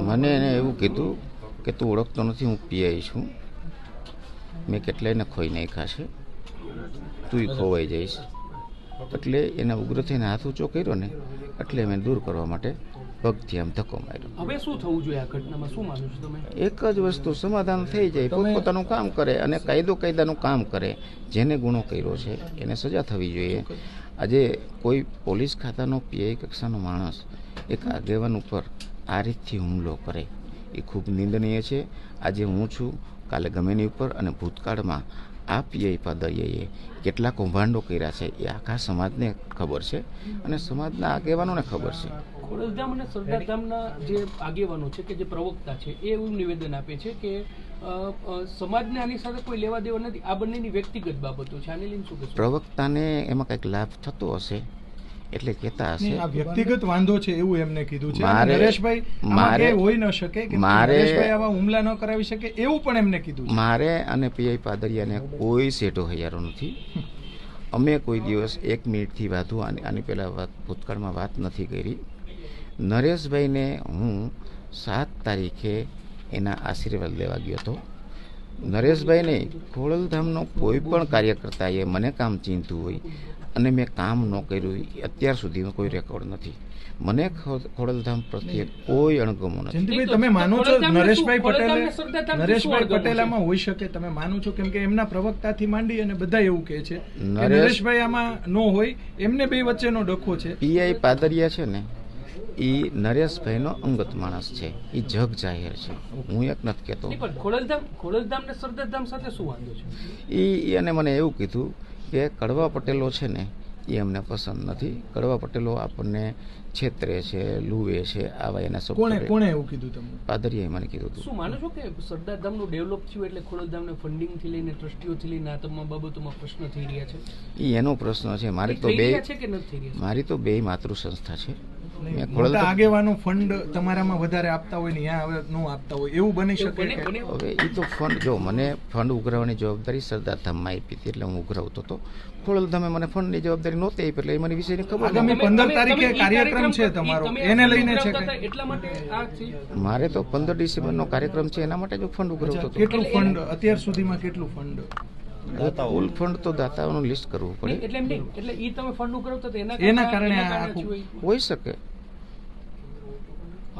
મને એને એવું કીધું કે તું ઓળખતો નથી હું પીઆઈ છું. મેં કેટલાયને ખોઈ નાખ્યા છે. તું ખોવાઈ જઈશ. એટલે એના ઉગ્ર થઈને હાથ ઊંચો કર્યો ને એટલે મેં દૂર કરવા માટે પગથી આમ ધક્કો માર્યો. હવે શું થવું જોઈએ આ ઘટનામાં? શું માનો છો તમે? એક જ વસ્તુ સમાધાન થઈ જાય. પોતપોતાનું કામ કરે અને કાયદો કાયદાનું કામ કરે. જેને ગુનો કર્યો છે એને સજા થવી જોઈએ. આજે કોઈ પોલીસ ખાતાનો પીઆઈ કક્ષાનો માણસ એક આગેવાન ઉપર આ રીતથી હુમલો કરે. એ ખૂબ નિંદનીય છે. આજે હું છું. કાલે ગમેની ઉપર અને ભૂતકાળમાં આ પીઆઈ પાદરીએ કેટલા કૌભાંડો કર્યા છે એ આખા સમાજને ખબર છે અને સમાજના આગેવાનોને ખબર છે. ખોડલધામ અને સરદારધામના જે આગેવાનો છે કે જે પ્રવક્તા છે એ એવું નિવેદન આપે છે કે સમાજને આની સાથે કોઈ લેવા દેવા નથી. આ બંનેની વ્યક્તિગત બાબતો છે. આને લઈને શું પ્રવક્તાને એમાં કંઈક લાભ થતો હશે? એટલે કહેતા હશે. આ વ્યક્તિગત વાંધો છે એવું એમને કીધું છે. નરેશભાઈ મારે- હોઈ ન શકે કે મારે- આવા હુમલા ન કરાવી શકે એવું પણ એમને કીધું મારે અને પીઆઈ પાદરિયાને કોઈ સેટો હૈયારો નથી. અમે કોઈ દિવસ એક મિનિટથી વધુ આની આની પહેલાં વાત ભૂતકાળમાં વાત નથી કરી. નરેશભાઈને હું સાત તારીખે એના આશીર્વાદ લેવા ગયો હતો. નરેશભાઈને ખોડલધામનો કોઈ પણ કાર્યકર્તાએ મને કામ ચીંધતું હોય અને મેં કામ ન કર્યું અત્યાર સુધીનો કોઈ રેકોર્ડ નથી. મને ખોડલધામ પ્રત્યે કોઈ અણગમો નથી. તમે માનો છો નરેશભાઈ પટેલે નરેશભાઈ પટેલામાં પટેલ આમાં હોઈ શકે તમે માનો છો કેમ કે એમના પ્રવક્તાથી માંડી અને બધા એવું કહે છે નરેશભાઈ આમાં નો હોય એમને બે વચ્ચેનો ડખો છે. પીઆઈ પાદરિયા છે ને એ નરેશભાઈનો અંગત માણસ છે. એ જગ જાહેર છે. હું એક નથી કહેતો પણ ખોડલધામ ખોડલધામ ને સરદારધામ સાથે શું વાંધો છે? એ એને મને એવું કીધું કે કડવા પટેલો છે ને એ અમને પસંદ નથી. કડવા પટેલો આપણને છેતરે છે લુવે છે આવા એના શબ્દો કોણે કોણે એવું કીધું તમને? પાદરિયાએ મને કીધું હતું. શું માનો છો કે સરદાર ધામનું ડેવલપ થયું એટલે ખોડલધામને ફંડિંગથી લઈને ટ્રસ્ટીઓથી લઈને આ તમામ બાબતોમાં પ્રશ્ન થઈ રહ્યા છે? એ એનો પ્રશ્ન છે. મારી તો બે રહ્યા છે કે નથી મારી તો બે માતૃ સંસ્થા છે. મોટા આગેવાનો ફંડ તમારામાં વધારે આપતા હોય ને ત્યાં હવે નો આપતા હોય એવું બની શકે કે? હવે એ તો ફંડ જો મને ફંડ ઉઘરાવવાની જવાબદારી સરદાર ધામમાં આપી હતી એટલે હું ઉઘરાવતો હતો. ખોડલધામે મને ફંડની જવાબદારી નહોતી આપી એટલે એ મને વિષયની ખબર આગામી પંદર તારીખે કાર્યક્રમ છે તમારો. તમે એને લઈને છે કે- એટલા માટે મારે તો પંદર ડિસેમ્બરનો કાર્યક્રમ છે એના માટે જો ફંડ ઉઘરાવતો હતો. કેટલું ફંડ અત્યાર સુધીમાં કેટલું ફંડ કુલ ફંડ તો દાતાઓનું લિસ્ટ કરવું પડે. એટલે એટલે એ તમે ફંડ હતા એના એના કારણે. હોઈ શકે.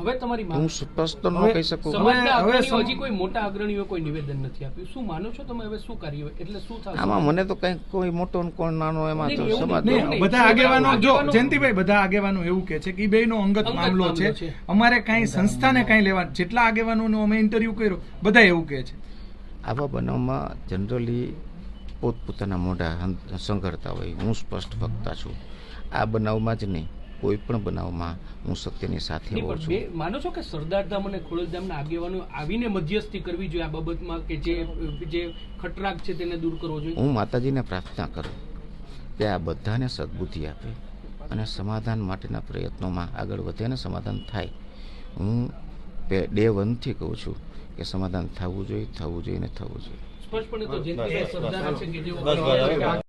હવે તમારી હું સ્પષ્ટ ન કહી શકું. હવે હજી કોઈ મોટા અગ્રણીઓ કોઈ નિવેદન નથી આપ્યું. શું માનો છો તમે? હવે શું કાર્ય? એટલે શું થશે? આમાં મને તો કઈ કોઈ મોટો કોણ નાનો એમાં તો સમાજ. બધા આગેવાનો જો આગેવાનો- જયંતિભાઈ બધા આગેવાનો એવું કે છે કે ઈ બેયનો અંગત મામલો છે. અમારે કાંઈ સંસ્થાને કાંઈ લેવા જેટલા આગેવાનોનો અમે ઇન્ટરવ્યુ કર્યો બધા એવું કહે છે. આવા બનાવમાં જનરલી પોતપોતાના મોઢા સંઘરતા હોય. હું સ્પષ્ટ વક્તા છું. આ બનાવમાં જ નહીં. કોઈ પણ બનાવમાં હું સત્યની સાથે હોઉં છું. માનો છો કે સરદારધામ અને ખોડલધામના આગેવાનો આવીને મધ્યસ્થી કરવી જોઈએ આ બાબતમાં કે જે જે ખટરાગ છે તેને દૂર કરવો જોઈએ? હું માતાજીને પ્રાર્થના કરું કે આ બધાને સદબુદ્ધિ આપે અને સમાધાન માટેના પ્રયત્નોમાં આગળ વધે અને સમાધાન થાય. હું બે- ડે વનથી કહું છું કે સમાધાન થવું જોઈએ થવું જોઈએ ને થવું જોઈએ. સ્પષ્ટપણે તો જે સરદાર છે કે જેઓ